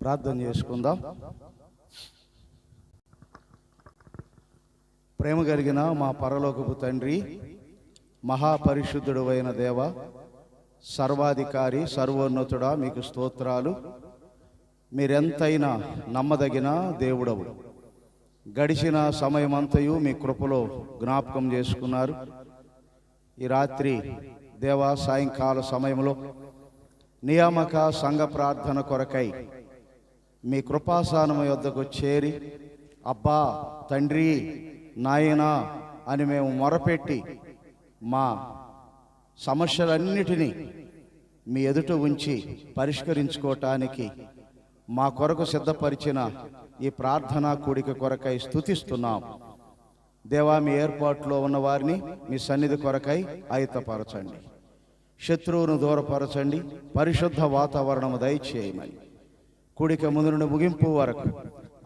ప్రార్థన చేసుకుందాం. ప్రేమ కలిగిన మా పరలోకపు తండ్రి మహాపరిశుద్ధుడు అయిన దేవ సర్వాధికారి సర్వోన్నతుడా మీకు స్తోత్రాలు. మీరెంతైనా నమ్మదగిన దేవుడవు. గడిచిన సమయమంతయు మీ కృపలో జ్ఞాపకం చేసుకున్నారు. ఈ రాత్రి దేవా సాయంకాల సమయంలో నియామక సంఘ ప్రార్థన కొరకై మీ కృపాసనము యొద్దకు చేరి అబ్బా తండ్రి నాయనా అని మేము మొరపెట్టి మా సమస్యలన్నిటినీ మీ ఎదుట ఉంచి పరిష్కరించుకోవటానికి మా కొరకు సిద్ధపరిచిన ఈ ప్రార్థనా కూడిక కొరకై స్థుతిస్తున్నాం దేవా మీ ఏర్పాటులో ఉన్న వారిని మీ సన్నిధి కొరకై ఆయుతపరచండి శత్రువును దూరపరచండి. పరిశుద్ధ వాతావరణము దయచేయమని. కూడిక ముందు నుండి ముగింపు వరకు.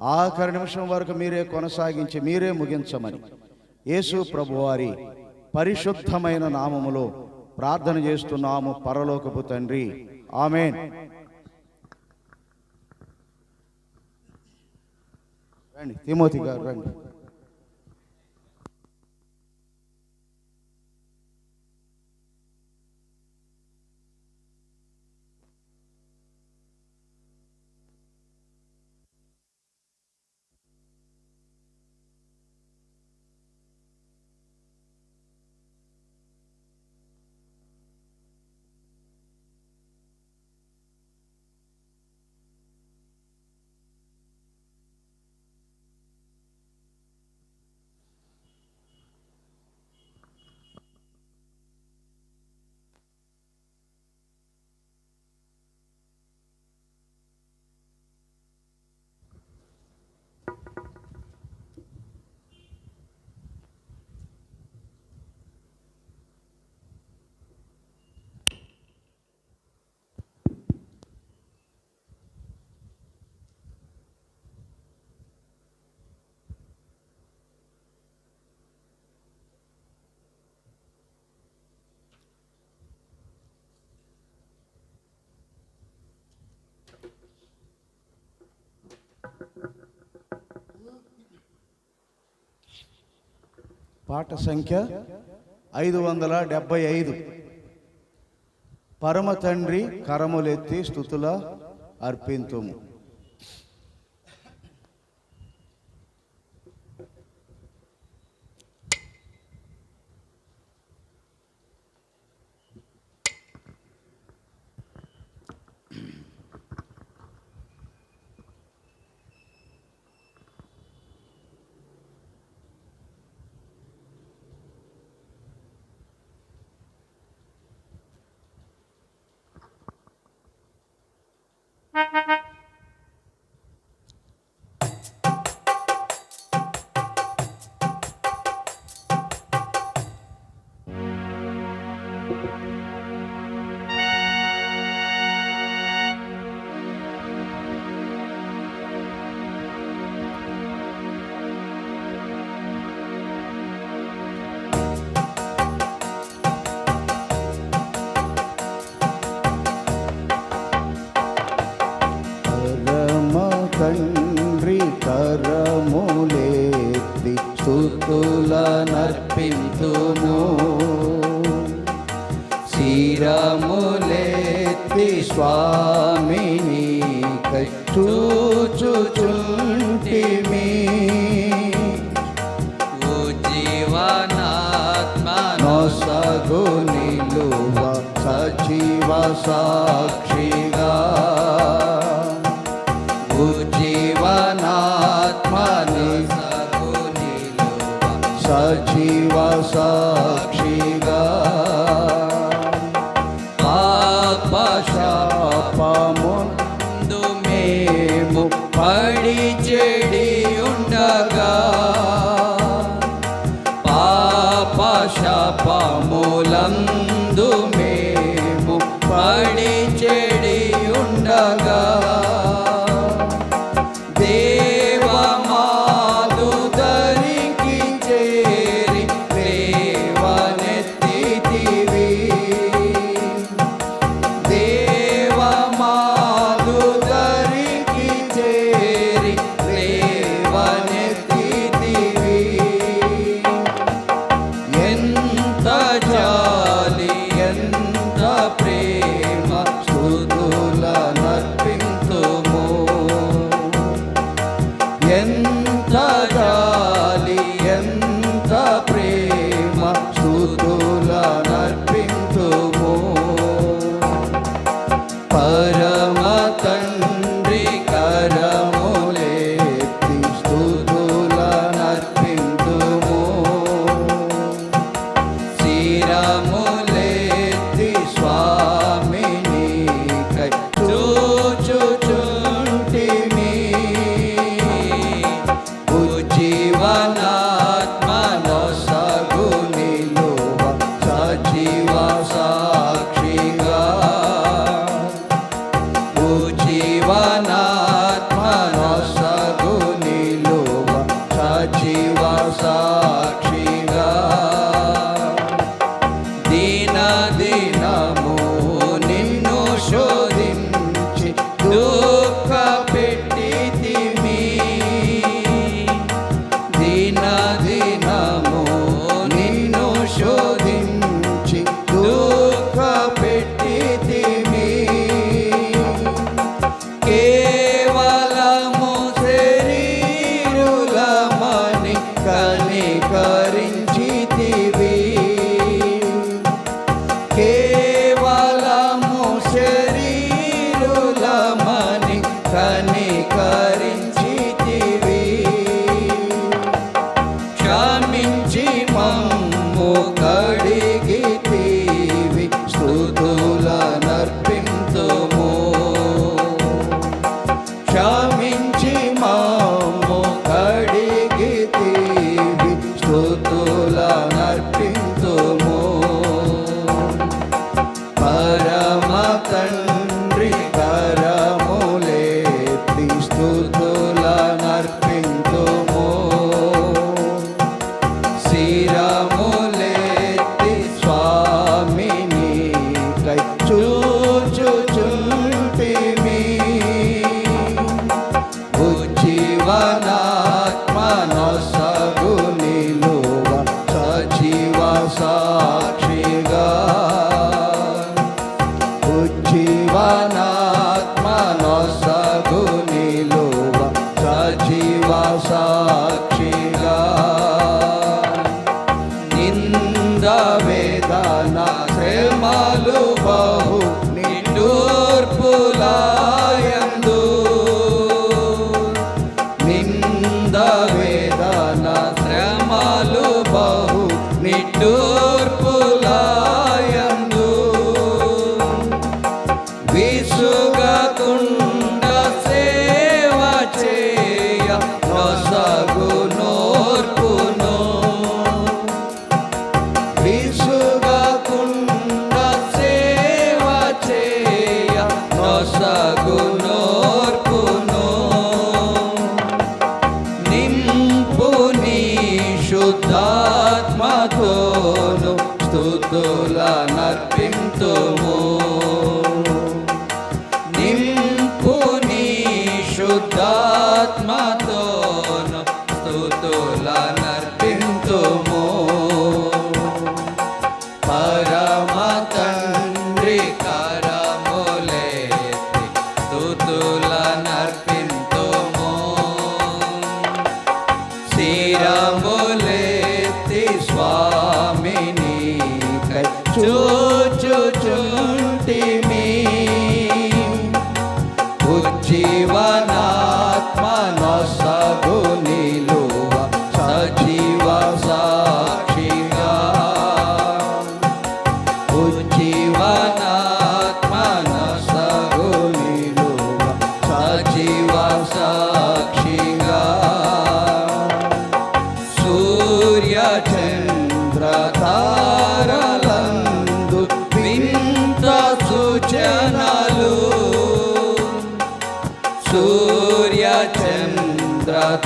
ఆఖరి నిమిషం వరకు మీరే కొనసాగించి మీరే ముగించమని. యేసు ప్రభువారి పరిశుద్ధమైన నామములో ప్రార్థన చేస్తున్నాము పరలోకపు తండ్రి. ఆమెన్. రండి తిమోతి గారు రండి. పాట సంఖ్య ఐదు వందల డెబ్బై ఐదు. పరమ తండ్రి కరములెత్తి స్థుతుల అర్పింతుము. సజీవ సాక్షిగా ఉజ్జీవనాత్మను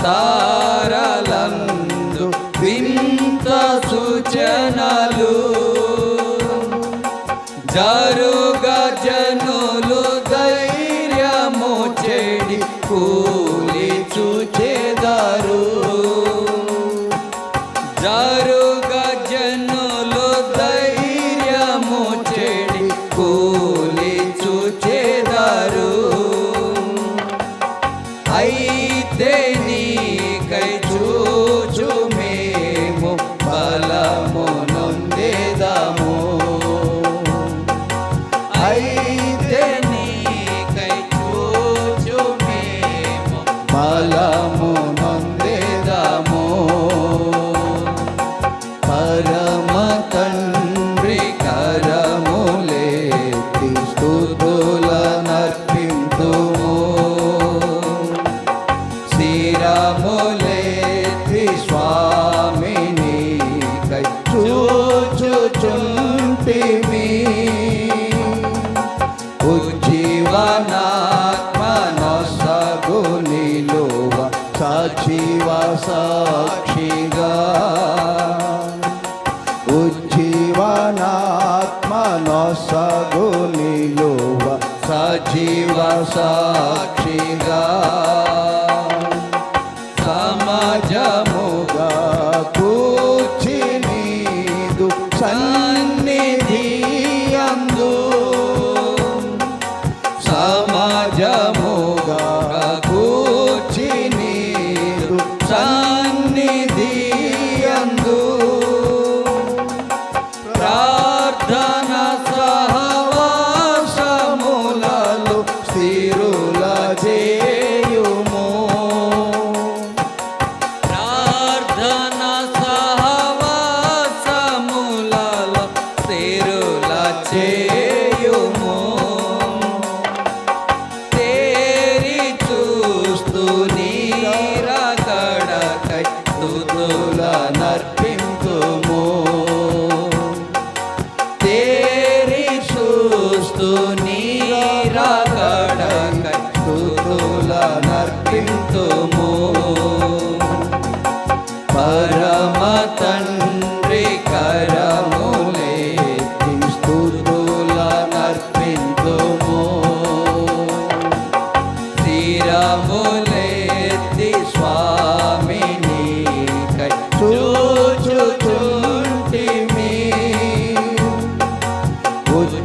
다 సజీవ సాక్షిగా ఉజ్జీవనాత్మనొసగు నిలువ సజీవ సాక్షిగా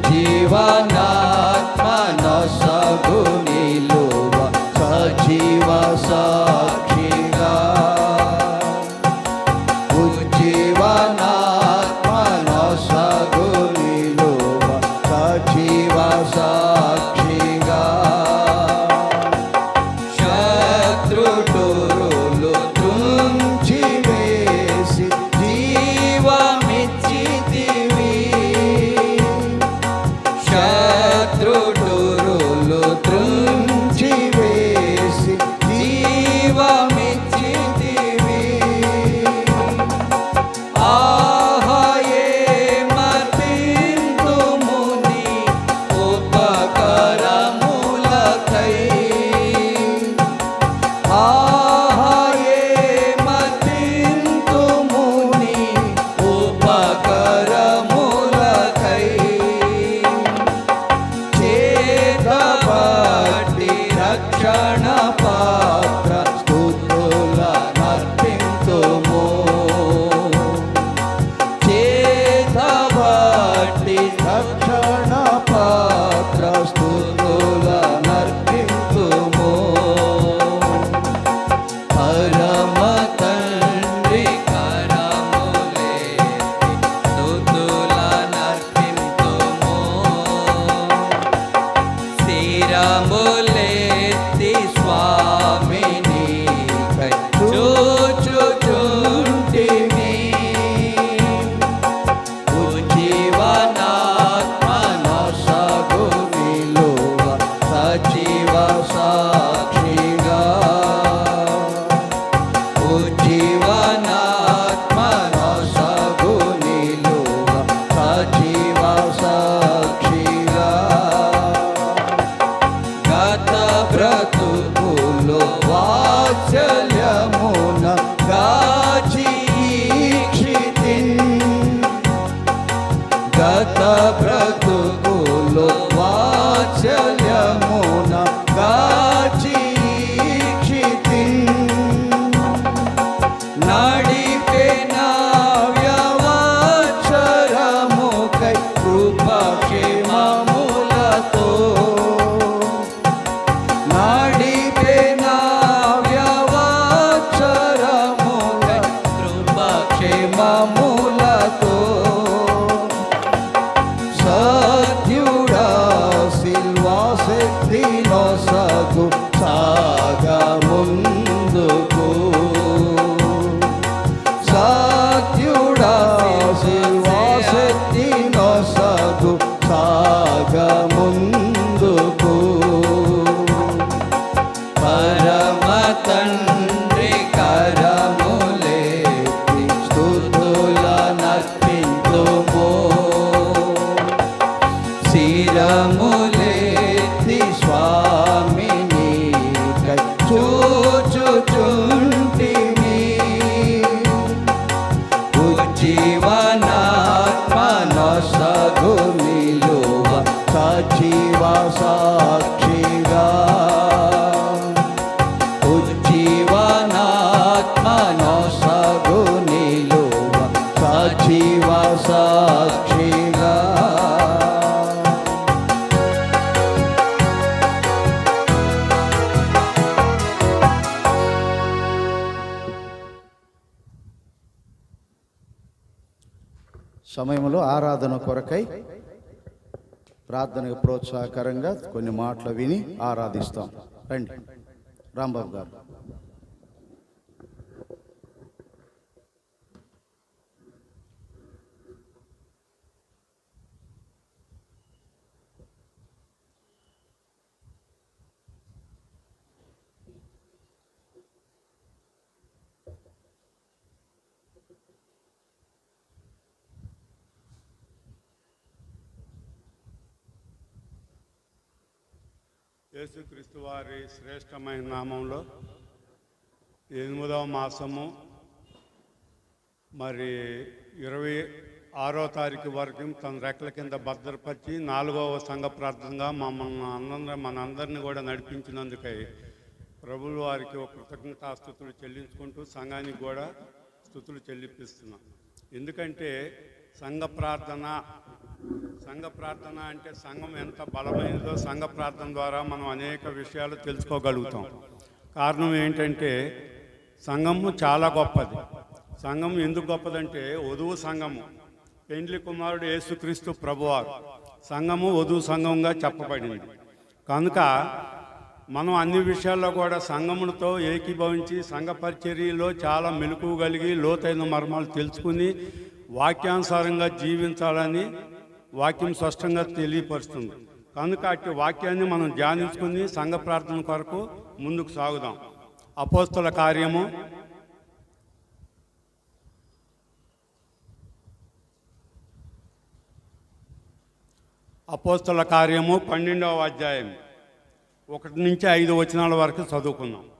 Sujivana. চোখ ప్రార్థనకు ప్రోత్సాహకరంగా కొన్ని మాటలు విని ఆరాధిస్తాం. రండి. రాంబాబు గారు. యేసుక్రీస్తు వారి శ్రేష్టమైన నామంలో ఎనిమిదవ మాసము మరి ఇరవై ఆరో తారీఖు వరకు తన రెక్కల కింద భద్రపరిచి నాలుగవ సంఘ ప్రార్థనగా మమ్మల్ని అందరం మనందరిని కూడా నడిపించినందుకై ప్రభులు వారికి ఒక కృతజ్ఞతాస్థుతులు చెల్లించుకుంటూ సంఘానికి కూడా స్థుతులు చెల్లిపిస్తున్నాం. ఎందుకంటే సంఘ ప్రార్థన సంఘ ప్రార్థన అంటే సంఘం ఎంత బలమైనదో సంఘ ప్రార్థన ద్వారా మనం అనేక విషయాలు తెలుసుకోగలుగుతాం. కారణం ఏంటంటే సంఘము చాలా గొప్పది. సంఘం ఎందుకు గొప్పదంటే వధువు సంఘము. పెండ్లి కుమారుడు యేసుక్రీస్తు ప్రభువారు. సంఘము వధువు సంఘంగా చెప్పబడింది. కనుక మనం అన్ని విషయాల్లో కూడా సంఘములతో ఏకీభవించి సంఘ పరిచర్యలో చాలా మెలకు కలిగి లోతైన మర్మాలు తెలుసుకుని వాక్యానుసారంగా జీవించాలని వాక్యం స్పష్టంగా తెలియపరుస్తుంది. కనుక అట్టి వాక్యాన్ని మనం ధ్యానించుకుని సంఘ ప్రార్థన కొరకు ముందుకు సాగుదాం. అపోస్తుల కార్యము. అపోస్తుల కార్యము పన్నెండవ అధ్యాయం. ఒకటి నుంచి ఐదు వచనాల వరకు చదువుకుందాం.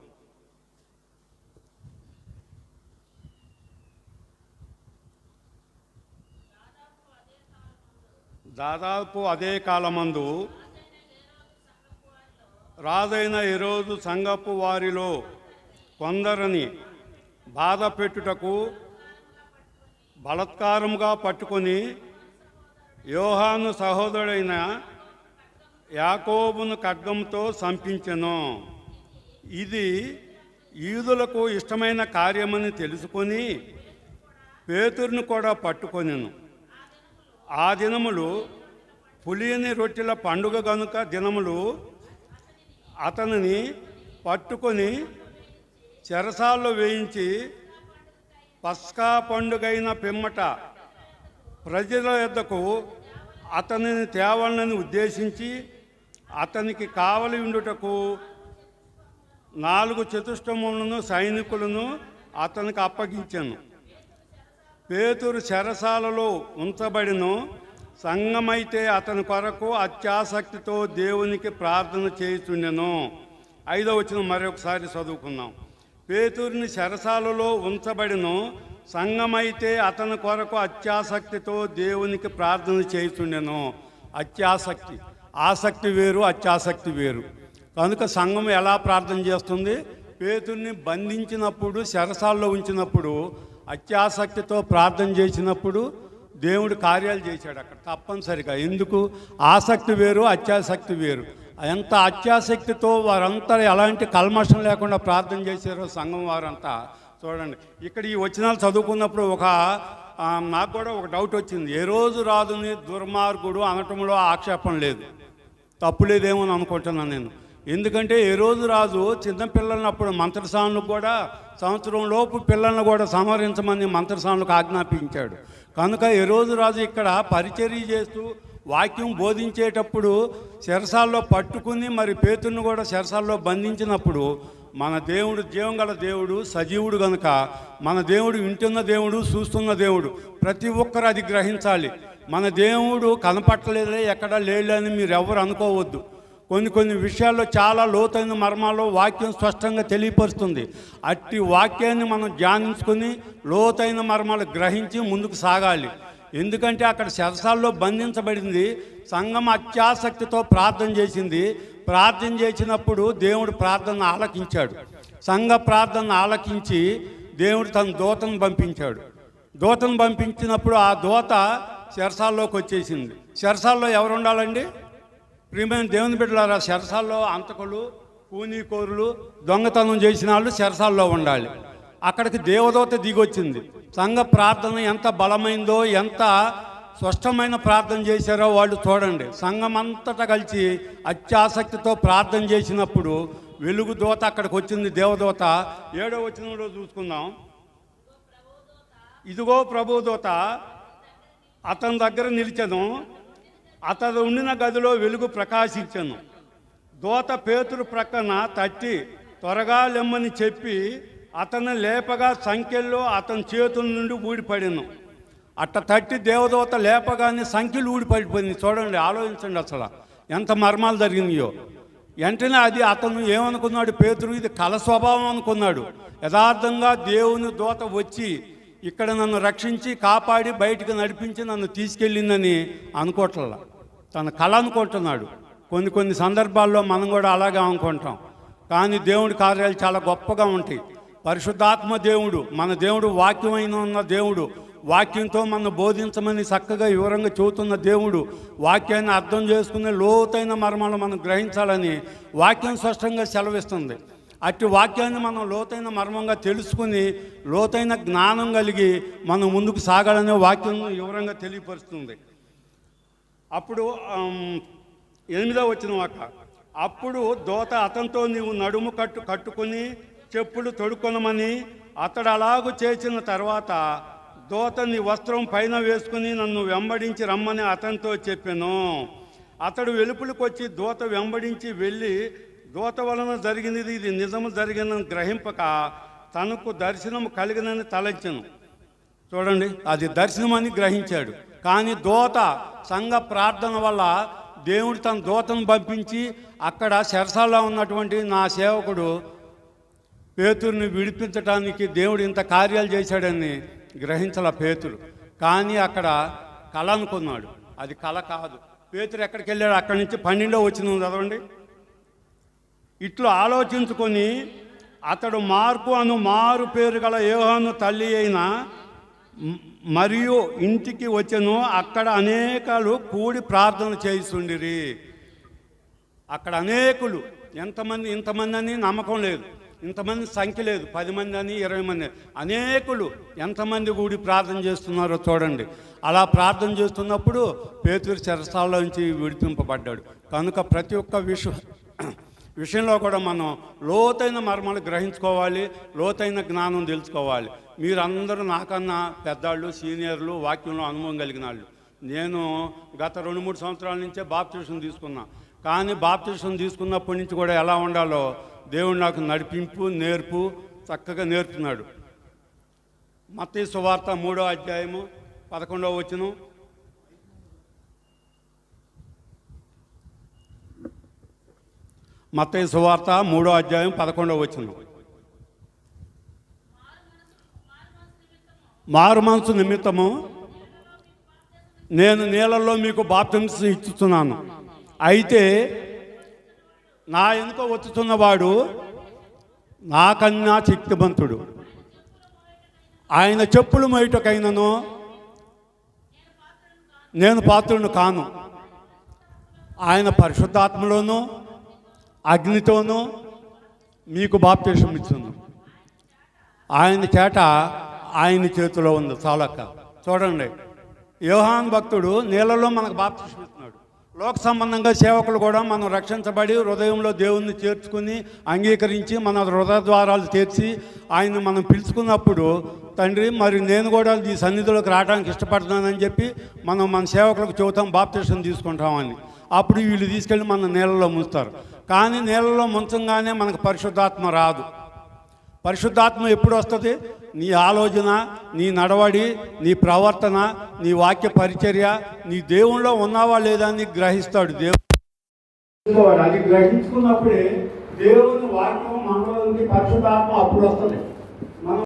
దాదాపు అదే కాలమందు రాజైన ఈరోజు సంగపు వారిలో కొందరిని బాధ పెట్టుటకు బలత్కారముగా పట్టుకొని యోహాను సహోదరుడైన యాకోబును ఖడ్గంతో సంపించెను. ఇది యూదులకు ఇష్టమైన కార్యమని తెలుసుకొని పేతురును కూడా పట్టుకొనిను. ఆ దినములు పులియని రొట్టెల పండుగ గనుక దినములు అతనిని పట్టుకొని చెరసాల్లో వేయించి పస్కా పండుగైన పిమ్మట ప్రజల యొద్దకు అతనిని తేవాలని ఉద్దేశించి అతనికి కావలి ఉండుటకు నాలుగు చతుష్టములను సైనికులను అతనికి అప్పగించాను. పేతురు చెరసాలలో ఉంచబడిను సంఘమైతే అతని కొరకు అత్యాసక్తితో దేవునికి ప్రార్థన చేయుచుండెను. ఐదో వచ్చిన మరొకసారి చదువుకుందాం. పేతురిని చెరసాలలో ఉంచబడిను సంఘమైతే అతని కొరకు అత్యాసక్తితో దేవునికి ప్రార్థన చేయుచుండెను. అత్యాసక్తి ఆసక్తి వేరు అత్యాసక్తి వేరు. కనుక సంఘం ఎలా ప్రార్థన చేస్తుంది? పేతుర్ని బంధించినప్పుడు శరసాల్లో ఉంచినప్పుడు అత్యాసక్తితో ప్రార్థన చేసినప్పుడు దేవుడు కార్యాలు చేశాడు అక్కడ తప్పనిసరిగా. ఎందుకు? ఆసక్తి వేరు అత్యాసక్తి వేరు. ఎంత అత్యాసక్తితో వారంతా ఎలాంటి కల్మషం లేకుండా ప్రార్థన చేశారో సంఘం వారంతా చూడండి. ఇక్కడ ఈ వచనాలు చదువుకున్నప్పుడు ఒక నాకు కూడా ఒక డౌట్ వచ్చింది. ఏ రోజు రాదుని దుర్మార్గుడు అనటంలో ఆక్షేపం లేదు. తప్పు లేదేమో అని అనుకుంటున్నాను నేను. ఎందుకంటే ఏ రోజు రాజు చిన్నపిల్లలను అప్పుడు మంత్రసానులకు కూడా సంవత్సరం లోపు పిల్లల్ని కూడా సంహరించమని మంత్రసానులకు ఆజ్ఞాపించాడు. కనుక ఏ రోజు రాజు ఇక్కడ పరిచర్య చేస్తూ వాక్యం బోధించేటప్పుడు శరసాల్లో పట్టుకుని మరి పేతుని కూడా శరసాల్లో బంధించినప్పుడు మన దేవుడు జీవం గల దేవుడు సజీవుడు గనుక మన దేవుడు వింటున్న దేవుడు చూస్తున్న దేవుడు ప్రతి ఒక్కరు అది గ్రహించాలి. మన దేవుడు కనపట్టలేదే ఎక్కడా లేడు అని మీరు ఎవరు అనుకోవద్దు. కొన్ని కొన్ని విషయాల్లో చాలా లోతైన మర్మాలు వాక్యం స్పష్టంగా తెలియపరుస్తుంది. అట్టి వాక్యాన్ని మనం ధ్యానించుకొని లోతైన మర్మాలు గ్రహించి ముందుకు సాగాలి. ఎందుకంటే అక్కడ శరసాల్లో బంధించబడింది. సంఘం అత్యాసక్తితో ప్రార్థన చేసింది. ప్రార్థన చేసినప్పుడు దేవుడు ప్రార్థన ఆలకించాడు. సంఘ ప్రార్థన ఆలకించి దేవుడు తన దూతను పంపించాడు. దూతను పంపించినప్పుడు ఆ దూత శరసాల్లోకి వచ్చేసింది. శరసాల్లో ఎవరు ఉండాలండి ప్రియమైన దేవుని బిడ్డలారా శరసాల్లో అంతకులు కూనీకోరులు దొంగతనం చేసిన వాళ్ళు శరసాల్లో ఉండాలి. అక్కడికి దేవదూత దిగొచ్చింది. సంఘ ప్రార్థన ఎంత బలమైందో ఎంత స్పష్టమైన ప్రార్థన చేశారో వాళ్ళు చూడండి. సంఘం అంతటా కలిసి అత్యాసక్తితో ప్రార్థన చేసినప్పుడు వెలుగు దూత అక్కడికి వచ్చింది. దేవదూత ఏడో వచ్చినలో చూసుకుందాం. ఇదిగో ప్రభుదూత అతని దగ్గర నిలిచను. అతడు ఉండిన గదిలో వెలుగు ప్రకాశించను. దూత పేతురు ప్రక్కన తట్టి త్వరగా లెమ్మని చెప్పి అతను లేపగా సంఖ్యల్లో అతని చేతుల నుండి ఊడిపడిను. అట్ట తట్టి దేవదూత లేపగానే సంఖ్యలు ఊడిపడిపోయింది. చూడండి ఆలోచించండి అసలు ఎంత మర్మాలు జరిగినాయో. వెంటనే అది అతను ఏమనుకున్నాడు? పేతురు ఇది కల స్వభావం అనుకున్నాడు. యథార్థంగా దేవుని దూత వచ్చి ఇక్కడ నన్ను రక్షించి కాపాడి బయటికి నడిపించి నన్ను తీసుకెళ్ళిందని అనుకోవట్లా తన కళ అనుకుంటున్నాడు. కొన్ని కొన్ని సందర్భాల్లో మనం కూడా అలాగే అనుకుంటాం. కానీ దేవుడి కార్యాలు చాలా గొప్పగా ఉంటాయి. పరిశుద్ధాత్మ దేవుడు మన దేవుడు వాక్యమైన ఉన్న దేవుడు వాక్యంతో మనం బోధించమని చక్కగా వివరంగా చెబుతున్న దేవుడు వాక్యాన్ని అర్థం చేసుకునే లోతైన మర్మాలు మనం గ్రహించాలని వాక్యం స్పష్టంగా సెలవిస్తుంది. అట్టి వాక్యాన్ని మనం లోతైన మర్మంగా తెలుసుకుని లోతైన జ్ఞానం కలిగి మనం ముందుకు సాగాలనే వాక్యం వివరంగా తెలియపరుస్తుంది. అప్పుడు ఎనిమిదో వచ్చిన వాక అప్పుడు దోత అతనితో నీవు నడుము కట్టు కట్టుకొని చెప్పులు తొడుకొనమని అతడు అలాగు చేసిన తర్వాత దోత నీ వస్త్రం పైన వేసుకుని నన్ను వెంబడించి రమ్మని అతనితో చెప్పాను. అతడు వెలుపులకు వచ్చి దోత వెంబడించి వెళ్ళి దోత వలన జరిగినది ఇది నిజము జరిగిన గ్రహింపక తనకు దర్శనం కలిగినని తలంచను. చూడండి అది దర్శనమని గ్రహించాడు. కానీ దోత సంఘ ప్రార్థన వల్ల దేవుడు తన దోతను పంపించి అక్కడ శరసాల్లో ఉన్నటువంటి నా సేవకుడు పేతుర్ని విడిపించడానికి దేవుడు ఇంత కార్యాలు చేశాడని గ్రహించాల పేతురు. కానీ అక్కడ కళ అనుకున్నాడు. అది కళ కాదు. పేతురు ఎక్కడికి వెళ్ళాడు? అక్కడి నుంచి పన్నెండో వచ్చింది చదవండి. ఇట్లు ఆలోచించుకొని అతడు మార్పు అను మారు పేరు గల యోహాను తల్లి అయిన మరియు ఇంటికి వచ్చను అక్కడ అనేకలు కూడి ప్రార్థన చేస్తుండిరి అక్కడ అనేకులు ఎంతమంది ఇంతమంది అని నమ్మకం లేదు. ఇంతమంది సంఖ్య లేదు. పది మంది అని ఇరవై మంది అని. అనేకులు ఎంతమంది కూడి ప్రార్థన చేస్తున్నారో చూడండి. అలా ప్రార్థన చేస్తున్నప్పుడు పేతురు నుంచి విడిపింపబడ్డాడు. కనుక ప్రతి ఒక్క విశ్వ విషయంలో కూడా మనం లోతైన మర్మాలు గ్రహించుకోవాలి లోతైన జ్ఞానం తెలుసుకోవాలి. మీరందరూ నాకన్నా పెద్దాళ్ళు సీనియర్లు వాక్యంలో అనుభవం కలిగిన వాళ్ళు. నేను గత రెండు మూడు సంవత్సరాల నుంచే బాప్టిషన్ తీసుకున్నా. కానీ బాప్టిషన్ తీసుకున్నప్పటి నుంచి కూడా ఎలా ఉండాలో దేవుడు నాకు నడిపింపు నేర్పు చక్కగా నేర్పుతున్నాడు. మత్తయి సువార్త మూడో అధ్యాయము పదకొండవ వచనం. మత్తయి సువార్త మూడో అధ్యాయం పదకొండవ వచ్చిన మారు మనసు నిమిత్తము నేను నీళ్ళల్లో మీకు బాప్తింసం ఇచ్చుతున్నాను అయితే నా వెనుక వచ్చుతున్నవాడు నాకన్నా శక్తివంతుడు ఆయన చెప్పులు మొయ్యటకైనను నేను పాత్రుడు కాను. ఆయన పరిశుద్ధాత్మలోనూ అగ్నితోనూ మీకు బాప్తీసం ఇస్తుంది ఆయన చేట ఆయన చేతిలో ఉంది చాలక్క చూడండి. యోహాన్ భక్తుడు నీళ్ళలో మనకు బాప్తీసం ఇస్తున్నాడు. లోక సంబంధంగా సేవకులు కూడా మనం రక్షించబడి హృదయంలో దేవుణ్ణి చేర్చుకుని అంగీకరించి మన హృదయ ద్వారాలు తెరిచి ఆయన మనం పిలుచుకున్నప్పుడు తండ్రి మరి నేను కూడా ఈ సన్నిధిలోకి రావడానికి ఇష్టపడుతున్నానని చెప్పి మనం మన సేవకులకు చెబుతాం బాప్తీసం తీసుకుంటామని అప్పుడు వీళ్ళు తీసుకెళ్ళి మన నీళ్ళలో ముంచుతారు. కానీ నీళ్ళలో ముంచంగానే మనకు పరిశుద్ధాత్మ రాదు. పరిశుద్ధాత్మ ఎప్పుడు వస్తుంది? నీ ఆలోచన నీ నడవడి నీ ప్రవర్తన నీ వాక్య పరిచర్య నీ దేవుణ్ణిలో ఉన్నావా లేదా అని గ్రహిస్తాడు దేవుడు. అది గ్రహించుకున్నప్పుడే దేవుని వాక్యం మనలోనికి పరిశుద్ధాత్మ అప్పుడు వస్తుంది.